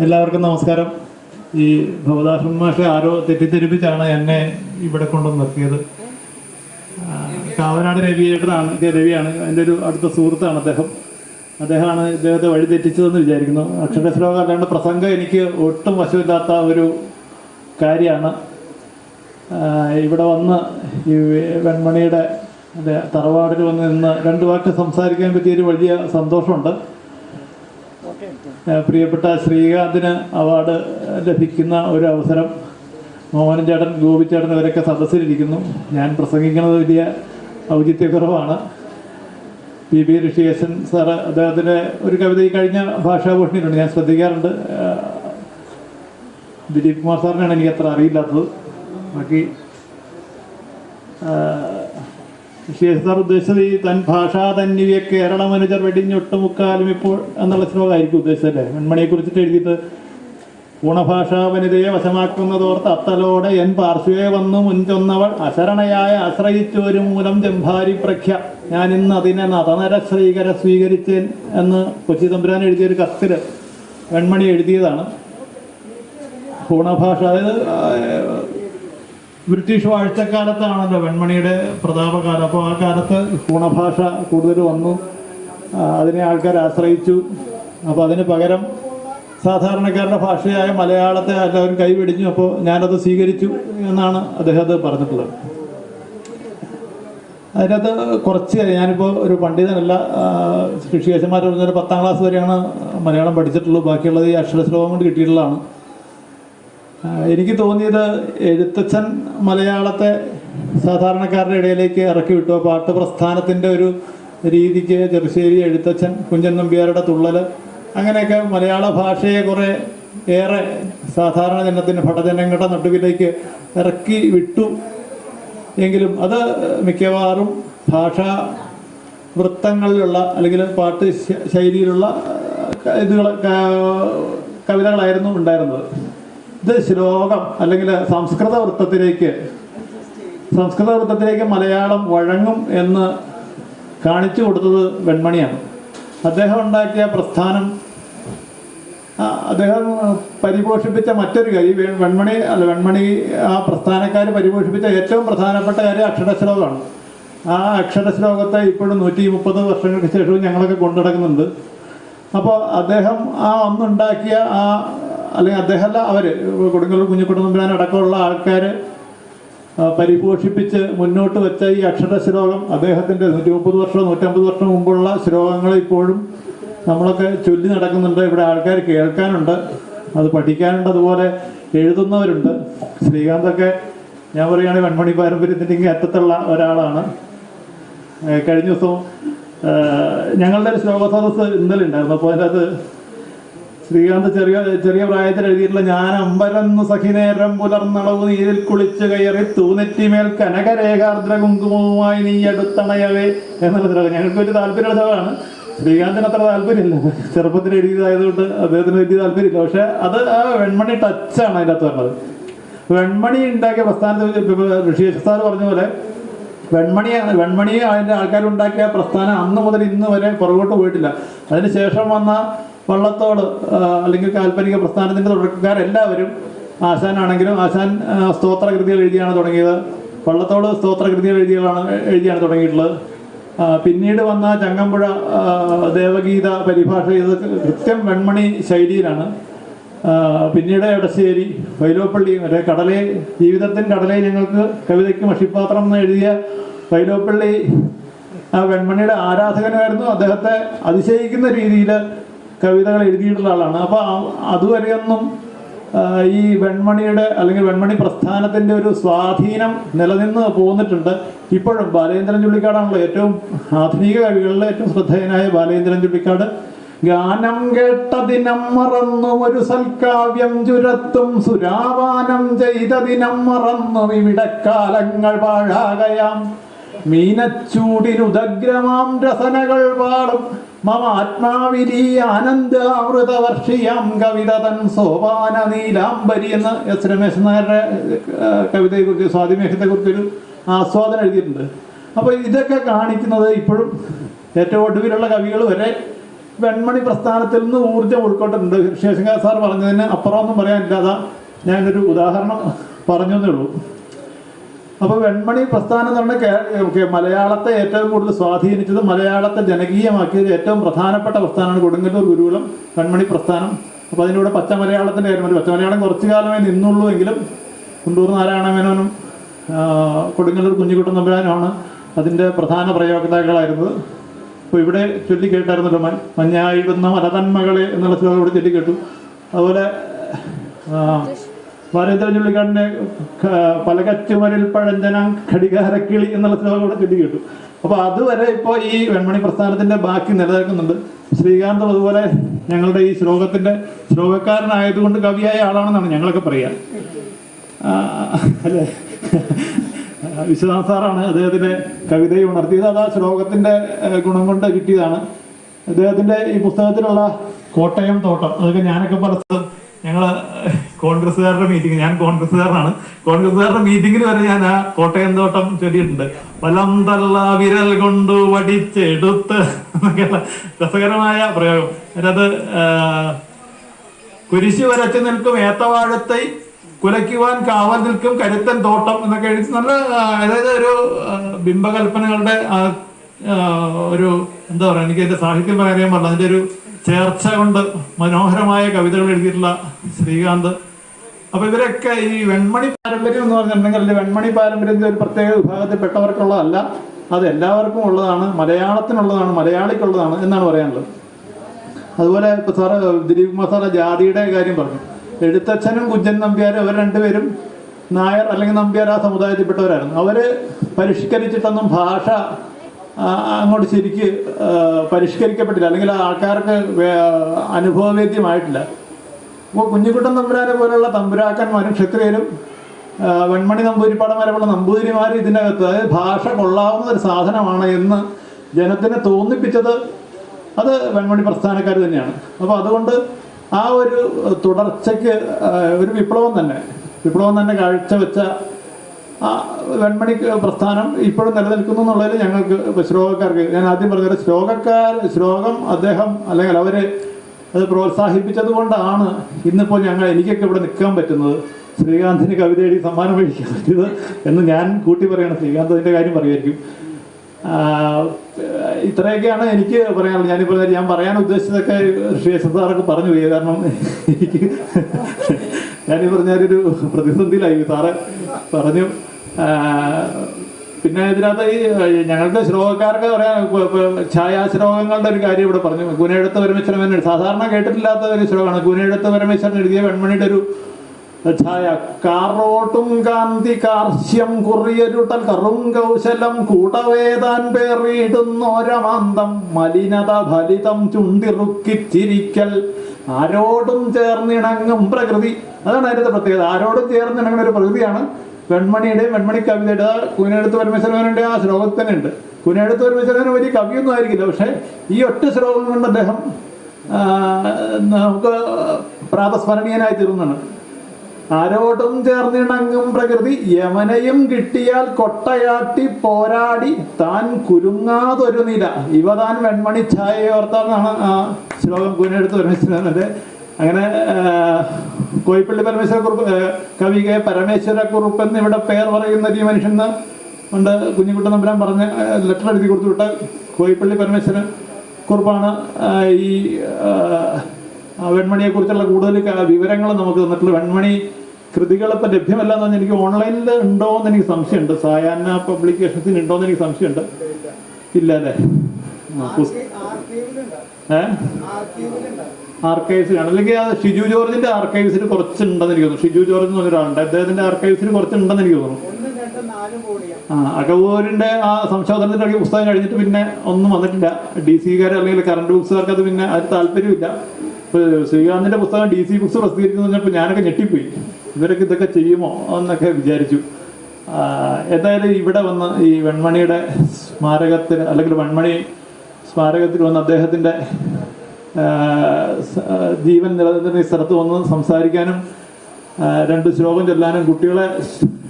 എല്ലാവർക്കും നമസ്കാരം. ഈ ഭവദാസൻ ആരോ തെറ്റിദ്ധരിപ്പിച്ചാണ് എന്നെ ഇവിടെ കൊണ്ടുവന്ന് നിർത്തിയത്. കാവനാട് രവിയേട്ടനാണ് രവിയാണ്. എന്റെ ഒരു അടുത്ത സുഹൃത്താണ് അദ്ദേഹം. അദ്ദേഹമാണ് ഇദ്ദേഹത്തെ വഴി തെറ്റിച്ചതെന്ന് വിചാരിക്കുന്നു. അക്ഷരശ്ലോകം അല്ലാണ്ട് പ്രസംഗം എനിക്ക് ഒട്ടും വശമില്ലാത്ത ഒരു കാര്യമാണ്. ഇവിടെ വന്ന് ഈ വെൺമണിയുടെ തറവാടിൽ വന്ന് നിന്ന് രണ്ട് വാക്ക് സംസാരിക്കാൻ പറ്റിയൊരു വലിയ സന്തോഷമുണ്ട്. പ്രിയപ്പെട്ട ശ്രീകാന്തിന് അവാർഡ് ലഭിക്കുന്ന ഒരു അവസരം മോഹനൻ ചേട്ടൻ ഗോപിച്ചേട്ടൻ ഇവരൊക്കെ സദസ്സിലിരിക്കുന്നു. ഞാൻ പ്രസംഗിക്കുന്നത് വലിയ ഔചിത്യക്കുറവാണ്. പി. ബി ഋഷികേശൻ സാറ് അദ്ദേഹത്തിന്റെ ഒരു കവിത ഈ കഴിഞ്ഞ ഭാഷാഭൂഷണിയിലുണ്ട്. ഞാൻ ശ്രദ്ധിക്കാറുണ്ട്. ദിലീപ് കുമാർ സാറിനാണ് എനിക്ക് അത്ര അറിയില്ലാത്തത്. ബാക്കി സാർ ഉദ്ദേശിച്ചത് ഈ തൻ ഭാഷാ തന്നിവ്യ കേരള മനുജർ വെടിഞ്ഞൊട്ടുമുക്കാലും ഇപ്പോൾ എന്നുള്ള ശ്ലോകമായിരിക്കും ഉദ്ദേശിച്ചല്ലേ മൺമണിയെ കുറിച്ചിട്ട് എഴുതിയിട്ട് ഗുണഭാഷാ വനിതയെ വശമാക്കുന്നതോർത്ത് അത്തലോടെ എൻ പാർശ്വേ വന്നു മുൻചൊന്നവൾ അശരണയായ ആശ്രയിച്ചൊരു മൂലം ജംഭാരി പ്രഖ്യ. ഞാൻ ഇന്ന് അതിനെ നതനര ശ്രീകര സ്വീകരിച്ചേൻ എന്ന് കൊച്ചി തമ്പുരാൻ എഴുതിയൊരു കത്തിൽ വെൺമണി എഴുതിയതാണ്. ഗുണഭാഷ അതായത് ബ്രിട്ടീഷ് വാഴ്ചക്കാലത്താണല്ലോ വെൺമണിയുടെ പ്രതാപകാലം. അപ്പോൾ ആ കാലത്ത് ഗുണഭാഷ കൂടുതൽ വന്നു. അതിനെ ആൾക്കാർ ആശ്രയിച്ചു. അപ്പോൾ അതിന് പകരം സാധാരണക്കാരുടെ ഭാഷയായ മലയാളത്തെ എല്ലാവരും കൈപിടിഞ്ഞു. അപ്പോൾ ഞാനത് സ്വീകരിച്ചു എന്നാണ് അദ്ദേഹം പറഞ്ഞിട്ടുള്ളത്. അതിനകത്ത് കുറച്ച് ഞാനിപ്പോൾ ഒരു പണ്ഡിതനല്ല ഋഷികേശന്മാർ പറഞ്ഞൊരു പത്താം ക്ലാസ് വരെയാണ് മലയാളം പഠിച്ചിട്ടുള്ളൂ ബാക്കിയുള്ളത് ഈ അക്ഷരശ്ലോകം കൊണ്ട് കിട്ടിയിട്ടുള്ളതാണ്. എനിക്ക് തോന്നിയത് എഴുത്തച്ഛൻ മലയാളത്തെ സാധാരണക്കാരുടെ ഇടയിലേക്ക് ഇറക്കി വിട്ടു. പാട്ട് പ്രസ്ഥാനത്തിന്റെ ഒരു രീതിക്ക് ചെറുശ്ശേരി എഴുത്തച്ഛൻ കുഞ്ചൻ നമ്പ്യാരുടെ തുള്ളൽ അങ്ങനെയൊക്കെ മലയാള ഭാഷയെ കുറേ ഏറെ സാധാരണ ജനത്തിന് ഭടജനങ്ങളുടെ നടുവിലേക്ക് ഇറക്കി വിട്ടു. എങ്കിലും അത് മിക്കവാറും ഭാഷാ വൃത്തങ്ങളിലുള്ള അല്ലെങ്കിൽ പാട്ട് ശൈലിയിലുള്ള ഇതുകൾ കവിതകളായിരുന്നു ഉണ്ടായിരുന്നത്. ഇത് ശ്ലോകം അല്ലെങ്കിൽ സംസ്കൃത വൃത്തത്തിലേക്ക് സംസ്കൃത വൃത്തത്തിലേക്ക് മലയാളം വഴങ്ങും എന്ന് കാണിച്ചു കൊടുത്തത് വെൺമണിയാണ്. അദ്ദേഹം ഉണ്ടാക്കിയ പ്രസ്ഥാനം അദ്ദേഹം പരിപോഷിപ്പിച്ച മറ്റൊരു കാര്യം വെൺമണി അല്ല വെൺമണി ആ പ്രസ്ഥാനക്കാർ പരിപോഷിപ്പിച്ച ഏറ്റവും പ്രധാനപ്പെട്ട കാര്യം അക്ഷരശ്ലോകമാണ്. ആ അക്ഷരശ്ലോകത്തെ ഇപ്പോഴും നൂറ്റി മുപ്പത് വർഷങ്ങൾക്ക് ശേഷവും ഞങ്ങളൊക്കെ കൊണ്ടുനടക്കുന്നുണ്ട്. അപ്പോൾ അദ്ദേഹം ആ അന്നുണ്ടാക്കിയ ആ അല്ലെങ്കിൽ അദ്ദേഹമല്ല അവർ കൊടുങ്ങല്ലൂർ കുഞ്ഞിക്കുട്ടനമ്പുരാൻ അടക്കമുള്ള ആൾക്കാർ പരിപോഷിപ്പിച്ച് മുന്നോട്ട് വെച്ച ഈ അക്ഷര ശ്ലോകം. അദ്ദേഹത്തിന്റെ നൂറ്റി മുപ്പത് വർഷം നൂറ്റമ്പത് വർഷം മുമ്പുള്ള ശ്ലോകങ്ങൾ ഇപ്പോഴും നമ്മളൊക്കെ ചൊല്ലി നടക്കുന്നുണ്ട്. ഇവിടെ ആൾക്കാർ കേൾക്കാനുണ്ട്. അത് പഠിക്കാനുണ്ട്. അതുപോലെ എഴുതുന്നവരുണ്ട്. ശ്രീകാന്തൊക്കെ ഞാൻ പറയുകയാണെങ്കിൽ വൺമണി പാരമ്പര്യത്തിന്റെ ഇങ്ങനെ അറ്റത്തുള്ള ഒരാളാണ്. കഴിഞ്ഞ ദിവസം ഞങ്ങളുടെ ഒരു ശ്ലോക ഇന്നലെ ഉണ്ടായിരുന്നു. അപ്പോൾ അതിനകത്ത് ശ്രീകാന്ത് ചെറിയ ചെറിയ പ്രായത്തിൽ എഴുതിയിട്ടുള്ള ഞാൻ അമ്പരന്ന് സഖിനേരം പുലർന്നളവ് നീരിൽ കുളിച്ച് കയറി തൂനെറ്റിമേൽ കനകരേഖാർദ്ര കുങ്കുമവുമായി നീ എടുത്തണയവേ എന്നുള്ള ഞങ്ങൾക്ക് ഒരു താല്പര്യമുള്ളതാണ് ശ്രീകാന്തിന് അത്ര താല്പര്യമില്ല. ചെറുപ്പത്തിൽ എഴുതിയതായതുകൊണ്ട് അദ്ദേഹത്തിന് വലിയ താല്പര്യമില്ല. പക്ഷെ അത് ആ വെൺമണി ടച്ചാണ് അതിന്റെ അകത്ത് പറഞ്ഞത് വെൺമണി ഉണ്ടാക്കിയ പ്രസ്ഥാനത്തിൽ ഋഷികേശ് സാർ പറഞ്ഞ പോലെ വെൺമണി വെൺമണി അതിന്റെ ആൾക്കാരുണ്ടാക്കിയ പ്രസ്ഥാനം അന്ന് മുതൽ ഇന്ന് വരെ പുറകോട്ട് പോയിട്ടില്ല. അതിനുശേഷം വന്ന വള്ളത്തോട് അല്ലെങ്കിൽ കാൽപ്പനിക പ്രസ്ഥാനത്തിന്റെ തുടക്കക്കാരെല്ലാവരും ആശാനാണെങ്കിലും ആശാൻ സ്തോത്രകൃതികൾ എഴുതിയാണ് തുടങ്ങിയത്. വള്ളത്തോട് സ്തോത്രകൃതികൾ എഴുതിയാണ് എഴുതിയാണ് തുടങ്ങിയിട്ടുള്ളത്. പിന്നീട് വന്ന ചങ്ങമ്പുഴ ദേവഗീത പരിഭാഷ ചെയ്തത് കൃത്യം വെൺമണി ശൈലിയിലാണ്. പിന്നീട് എടശ്ശേരി വൈലോപ്പള്ളി മറ്റേ കടലേ ജീവിതത്തിൻ കടലേ ഞങ്ങൾക്ക് കവിതയ്ക്ക് മഷിപ്പാത്രം എന്ന് എഴുതിയ വൈലോപ്പള്ളി വെൺമണിയുടെ ആരാധകനായിരുന്നു അദ്ദേഹത്തെ അതിശയിക്കുന്ന രീതിയിൽ കവിതകൾ എഴുതിയിട്ടുള്ള ആളാണ്. അപ്പോൾ അതുവരെയൊന്നും ഈ വെൺമണിയുടെ അല്ലെങ്കിൽ വെൺമണി പ്രസ്ഥാനത്തിന്റെ ഒരു സ്വാധീനം നിലനിന്ന് പോന്നിട്ടുണ്ട്. ഇപ്പോഴും ബാലേന്ദ്രൻ ചുള്ളിക്കാടാണല്ലോ ഏറ്റവും ആധുനിക കവികളിലെ ഏറ്റവും ശ്രദ്ധേയനായ ബാലേന്ദ്രൻ ചുള്ളിക്കാട്. ഗാനം കേട്ട ദിനം മറന്നു ഒരു സൽക്കാവ്യം ചുരത്തും സുരാവാനം ചെയ്ത ദിനം മറന്നു വിവിടക്കാലങ്ങൾ പാഴാകയാം. മീനച്ചൂടിനുദഗ്രമാം രസനകൾ പാടും. മമ ആത്മാവിലി ആനന്ദാമൃതവർഷിയാം കവിത തൻ സോപാന നീലാംബരി എന്ന് എസ് രമേശൻ നായരുടെ കവിതയെക്കുറിച്ച് സ്വാതിമേഘത്തെക്കുറിച്ചൊരു ആസ്വാദനം എഴുതിയിട്ടുണ്ട്. അപ്പോൾ ഇതൊക്കെ കാണിക്കുന്നത് ഇപ്പോഴും ഏറ്റവും ഒടുവിലുള്ള കവികൾ വരെ വെൺമണി പ്രസ്ഥാനത്തിൽ നിന്ന് ഊർജം ഉൾക്കൊണ്ടിട്ടുണ്ട്. ശേഷങ്കാർ സാർ പറഞ്ഞതിന് അപ്പുറമൊന്നും പറയാനില്ലാതെ. ഞാനൊരു ഉദാഹരണം പറഞ്ഞേ ഉള്ളൂ. അപ്പോൾ വെൺമണി പ്രസ്ഥാനം എന്ന് പറഞ്ഞാൽ മലയാളത്തെ ഏറ്റവും കൂടുതൽ സ്വാധീനിച്ചത് മലയാളത്തെ ജനകീയമാക്കിയത് ഏറ്റവും പ്രധാനപ്പെട്ട പ്രസ്ഥാനമാണ് കൊടുങ്ങല്ലൂർ ഗുരുകുലം വെൺമണി പ്രസ്ഥാനം. അപ്പോൾ അതിലൂടെ പച്ച മലയാളത്തിന്റെ കാര്യം പച്ച മലയാളം കുറച്ചു കാലമേ നിന്നുള്ളൂ എങ്കിലും കുണ്ടൂർ നാരായണ മേനോനും കൊടുങ്ങല്ലൂർ കുഞ്ഞിക്കുട്ടൻ തമ്പുരാനുമാണ് അതിന്റെ പ്രധാന പ്രയോക്താക്കളായിരുന്നത്. അപ്പോൾ ഇവിടെ ചൊല്ലി കേട്ടായിരുന്നല്ലോ മ- മഞ്ഞായിടുന്ന മലതന്മകളെ എന്നുള്ള ശ്ലോകം ഇവിടെ ചൊല്ലി കേട്ടു. അതുപോലെ ചുള്ളിക്കാടിന്റെ പലകച്ചുമരിൽ പഴഞ്ചനം ഘടികാരക്കിളി എന്നുള്ള ശ്ലോകം കൂടെ ചൊല്ലി കിട്ടും. അപ്പൊ അതുവരെ ഇപ്പോൾ ഈ വെൺമണി പ്രസ്ഥാനത്തിന്റെ ബാക്കി നിലനിൽക്കുന്നുണ്ട്. ശ്രീകാന്തും അതുപോലെ ഞങ്ങളുടെ ഈ ശ്ലോകത്തിന്റെ ശ്ലോകക്കാരനായതുകൊണ്ട് കവിയായ ആളാണെന്നാണ് ഞങ്ങളൊക്കെ പറയുക അല്ലേ? വിശ്വനാഥ് സാറാണ് അദ്ദേഹത്തിന്റെ കവിതയെ ഉണർത്തിയത്. അത് ആ ശ്ലോകത്തിന്റെ ഏഹ്, ഗുണം കൊണ്ട് കിട്ടിയതാണ്. അദ്ദേഹത്തിന്റെ ഈ പുസ്തകത്തിലുള്ള കോട്ടയം തോട്ടം അതൊക്കെ ഞാനൊക്കെ പല ഞങ്ങൾ കോൺഗ്രസ്സുകാരുടെ മീറ്റിംഗ് ഞാൻ കോൺഗ്രസ്സുകാരനാണ്. കോൺഗ്രസ്സുകാരുടെ മീറ്റിംഗിൽ വരെ ഞാൻ ആ കോട്ടയം തോട്ടം ചൊല്ലിയിട്ടുണ്ട്. വലം തള്ള വിരൽ കൊണ്ട് വടിച്ചെടുത്ത് രസകരമായ പ്രയോഗം. അതിനകത്ത് കുരിശു വരച്ചു നിൽക്കും ഏത്തവാഴത്തെ കുലയ്ക്കുവാൻ കാവൽ നിൽക്കും കരുത്തൻ തോട്ടം എന്നൊക്കെ എഴുതി നല്ല അതായത് ഒരു ബിംബകൽപ്പനകളുടെ ഒരു എന്താ പറയുക എനിക്ക് അതിന്റെ സാഹിത്യം പറയാൻ പറഞ്ഞു അതിന്റെ ഒരു ചേർച്ച കൊണ്ട് മനോഹരമായ കവിതകൾ എഴുതിയിട്ടുള്ള ശ്രീകാന്ത് അപ്പൊ ഇവരൊക്കെ ഈ വെൺമണി പാരമ്പര്യം എന്ന് പറഞ്ഞിട്ടുണ്ടെങ്കിൽ അല്ലെങ്കിൽ വെൺമണി പാരമ്പര്യത്തിന്റെ ഒരു പ്രത്യേക വിഭാഗത്തിൽ പെട്ടവർക്കുള്ളതല്ല. അത് എല്ലാവർക്കും ഉള്ളതാണ് മലയാളത്തിനുള്ളതാണ് മലയാളിക്കുള്ളതാണ് എന്നാണ് പറയാനുള്ളത്. അതുപോലെ ഇപ്പൊ സാറ് ദിലീപ് കുമാർ സാറ് ജാതിയുടെ കാര്യം പറഞ്ഞു. എഴുത്തച്ഛനും കുഞ്ചൻ നമ്പ്യാരും അവർ രണ്ടുപേരും നായർ അല്ലെങ്കിൽ നമ്പ്യാർ ആ സമുദായത്തിൽപ്പെട്ടവരായിരുന്നു. അവർ പരിഷ്കരിച്ചിട്ടൊന്നും ഭാഷ അങ്ങോട്ട് ശരിക്ക് പരിഷ്കരിക്കപ്പെട്ടില്ല. അല്ലെങ്കിൽ ആൾക്കാർക്ക് അനുഭവവേദ്യമായിട്ടില്ല. അപ്പോൾ കുഞ്ഞിക്കുട്ടൻ തമ്പുരാനെ പോലുള്ള തമ്പുരാക്കന്മാരും ക്ഷത്രിയരും വെൺമണി പോലുള്ള നമ്പൂതിരിമാർ ഇതിനകത്ത്. അതായത് ഭാഷ കൊള്ളാവുന്ന ഒരു സാധനമാണ് എന്ന് ജനത്തിനെ തോന്നിപ്പിച്ചത് അത് വെൺമണി പ്രസ്ഥാനക്കാർ തന്നെയാണ്. അപ്പോൾ അതുകൊണ്ട് ആ ഒരു തുടർച്ചയ്ക്ക് ഒരു വിപ്ലവം തന്നെ. വിപ്ലവം തന്നെ കാഴ്ചവെച്ച ആ വെൺമണി പ്രസ്ഥാനം ഇപ്പോഴും നിലനിൽക്കുന്നു എന്നുള്ളതിൽ ഞങ്ങൾക്ക് ശ്ലോകക്കാർക്ക് ഞാൻ ആദ്യം പറഞ്ഞ ശ്ലോകക്കാർ ശ്ലോകം അദ്ദേഹം അല്ലെങ്കിൽ അവർ അത് പ്രോത്സാഹിപ്പിച്ചത് കൊണ്ടാണ് ഇന്നിപ്പോൾ ഞങ്ങൾ എനിക്കൊക്കെ ഇവിടെ നിൽക്കാൻ പറ്റുന്നത്. ശ്രീകാന്തിന് കവിത എഴുതി സമ്മാനം മേടിക്കാൻ പറ്റിയത് എന്ന് ഞാൻ കൂട്ടി പറയണം. ശ്രീകാന്ത് അതിന്റെ കാര്യം പറയുമായിരിക്കും. ഇത്രയൊക്കെയാണ് എനിക്ക് പറയാനുള്ളത്. ഞാനിപ്പോൾ ഞാൻ പറയാൻ ഉദ്ദേശിച്ചതൊക്കെ ശ്രീ സാറൊക്കെ പറഞ്ഞു പോയി. കാരണം എനിക്ക് ഞാനീ പറഞ്ഞൊരു പ്രതിസന്ധിയിലായി. സാറ് പറഞ്ഞു പിന്നെ ഇതിനകത്ത് ഈ ഞങ്ങളുടെ ശ്ലോകക്കാർക്ക് പറയാം ഛായാശ്ലോകങ്ങളുടെ ഒരു കാര്യം ഇവിടെ പറഞ്ഞു. ഗുനയെടുത്ത പരമേശ്വരൻ തന്നെ സാധാരണ കേട്ടിട്ടില്ലാത്ത ഒരു ശ്ലോകമാണ്. ഗുനയെടുത്ത പരമേശ്വരൻ എഴുതിയ വെൺമണിയുടെ ഒരു ഛായ. കാറോട്ടും കാന്തി കാർശ്യം കുറിയരുട്ടൽ കറും കൗശലം കൂടവേദാൻ പേറിയിടുന്നോരമാന്തം മലിനത ഫലിതം ചുണ്ടിറുക്കിച്ചിരിക്കൽ. ആരോടും ചേർന്നിണങ്ങും പ്രകൃതി. അതാണ് അതിന്റെ പ്രത്യേകത. ആരോടും ചേർന്നിണങ്ങുന്ന ഒരു പ്രകൃതിയാണ് വെൺമണിയുടെയും വെൺമണി കവിതയുടെ കുനടുത്ത് പരമേശ്വരന്റെ ആ ശ്ലോകത്തിൽ തന്നെ ഉണ്ട് കുനടുത്ത് പരമേശ്വരന് വലിയ കവിയൊന്നും ആയിരിക്കില്ല. പക്ഷെ ഈ ഒറ്റ ശ്ലോകം കൊണ്ട് അദ്ദേഹം നമുക്ക് പ്രാതസ്മരണീയനായി തീർന്നാണ് ആരോടും ചേർന്നിണങ്ങും പ്രകൃതി യമനയും കിട്ടിയാൽ കൊട്ടയാട്ടി പോരാടി താൻ കുരുങ്ങാതൊരു നില. ഇവ താൻ വെൺമണി ഛായയോർത്താന്നാണ് ആ ശ്ലോകം കുനെടുത്ത് പരമേശ്വരന്റെ അങ്ങനെ കോയിപ്പള്ളി പരമേശ്വര കുറുപ്പ് ആ, കവി കെ പരമേശ്വര കുറുപ്പ് എന്ന് ഇവിടെ പേർ പറയുന്ന ഈ മനുഷ്യൻ പണ്ട് കുഞ്ഞിക്കുട്ടൻ നമ്പരാൻ പറഞ്ഞ ലെറ്റർ എഴുതി കൊടുത്തു വിട്ട കോയിപ്പള്ളി പരമേശ്വരൻ കുറുപ്പാണ്. ഈ ആ, ആ വെൺമണിയെ കുറിച്ചുള്ള കൂടുതൽ വിവരങ്ങൾ നമുക്ക് തന്നിട്ടുള്ള വെൺമണി കൃതികൾ ഇപ്പം ലഭ്യമല്ല എന്ന് പറഞ്ഞാൽ എനിക്ക് ഓൺലൈനിൽ ഉണ്ടോ എന്ന് എനിക്ക് സംശയമുണ്ട്. സായാഹ്ന പബ്ലിക്കേഷൻസിന് ഉണ്ടോ എന്ന് എനിക്ക് സംശയമുണ്ട്. ഇല്ല അല്ലേ? ഏ? ആർക്കൈവ്സ് കാണും അല്ലെങ്കിൽ ആ ഷിജു ജോർജിന്റെ ആർക്കൈവ്സിൽ കുറച്ചുണ്ടെന്ന് എനിക്ക് തോന്നുന്നു. ഷിജു ജോർജ് എന്ന് പറഞ്ഞൊരാളുണ്ട് അദ്ദേഹത്തിന്റെ ആർക്കൈവ്സിൽ കുറച്ചുണ്ടെന്ന് എനിക്ക് തോന്നുന്നു. ആ അകവൂരിന്റെ ആ സംശോധനത്തിന്റെ ഇടയ്ക്ക് പുസ്തകം കഴിഞ്ഞിട്ട് പിന്നെ ഒന്നും വന്നിട്ടില്ല. ഡി സിക്കാർ അല്ലെങ്കിൽ കറണ്ട് ബുക്സുകാർക്ക് അത് പിന്നെ അത് താല്പര്യമില്ല ശ്രീകാന്തിന്റെ പുസ്തകം ഡി സി ബുക്സ് പ്രസിദ്ധീകരിക്കുന്നു പറഞ്ഞപ്പോൾ ഞാനൊക്കെ ഞെട്ടിപ്പോയി. ഇവരൊക്കെ ഇതൊക്കെ ചെയ്യുമോ എന്നൊക്കെ വിചാരിച്ചു. എന്തായാലും ഇവിടെ വന്ന് ഈ വെൺമണിയുടെ സ്മാരകത്തിന് അല്ലെങ്കിൽ വെൺമണി സ്മാരകത്തിൽ വന്ന് അദ്ദേഹത്തിന്റെ ജീവൻ നിലനിന്നിരുന്ന ഈ സ്ഥലത്ത് വന്ന് സംസാരിക്കാനും രണ്ട് ശ്ലോകം ചൊല്ലാനും കുട്ടികളെ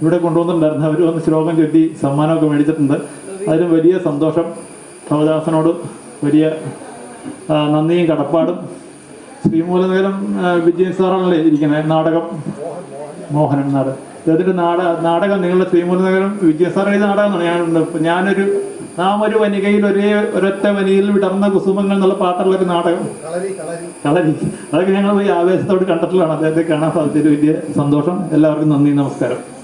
ഇവിടെ കൊണ്ടുവന്നിട്ടുണ്ടായിരുന്നു. അവർ വന്ന് ശ്ലോകം ചൊല്ലി സമ്മാനമൊക്കെ മേടിച്ചിട്ടുണ്ട്. അതിലും വലിയ സന്തോഷം. കമദാസനോട് വലിയ നന്ദിയും കടപ്പാടും. ശ്രീമൂലനേരം വിജയൻ സാറാണല്ലേ ഇരിക്കുന്നത് നാടകം. മോഹനൻ നാടകം. അദ്ദേഹത്തിന്റെ നാടക നാടകം നിങ്ങളുടെ ശ്രീമൂലനഗരം വിജയൻ സാർ എഴുതിയ നാടകമാണ്. ഞാൻ ഞാനൊരു നാം ഒരു വനികയിൽ ഒരേ ഒരൊറ്റ വനിയിൽ വിടർന്ന കുസുമങ്ങൾ എന്നുള്ള പാട്ടുള്ള ഒരു നാടകം. കളരി അതൊക്കെ ഞങ്ങൾ പോയി ആവേശത്തോട് കണ്ടിട്ടുള്ളതാണ്. അദ്ദേഹത്തെ കാണാൻ സാധിച്ചൊരു വലിയ സന്തോഷം. എല്ലാവർക്കും നന്ദി നമസ്കാരം.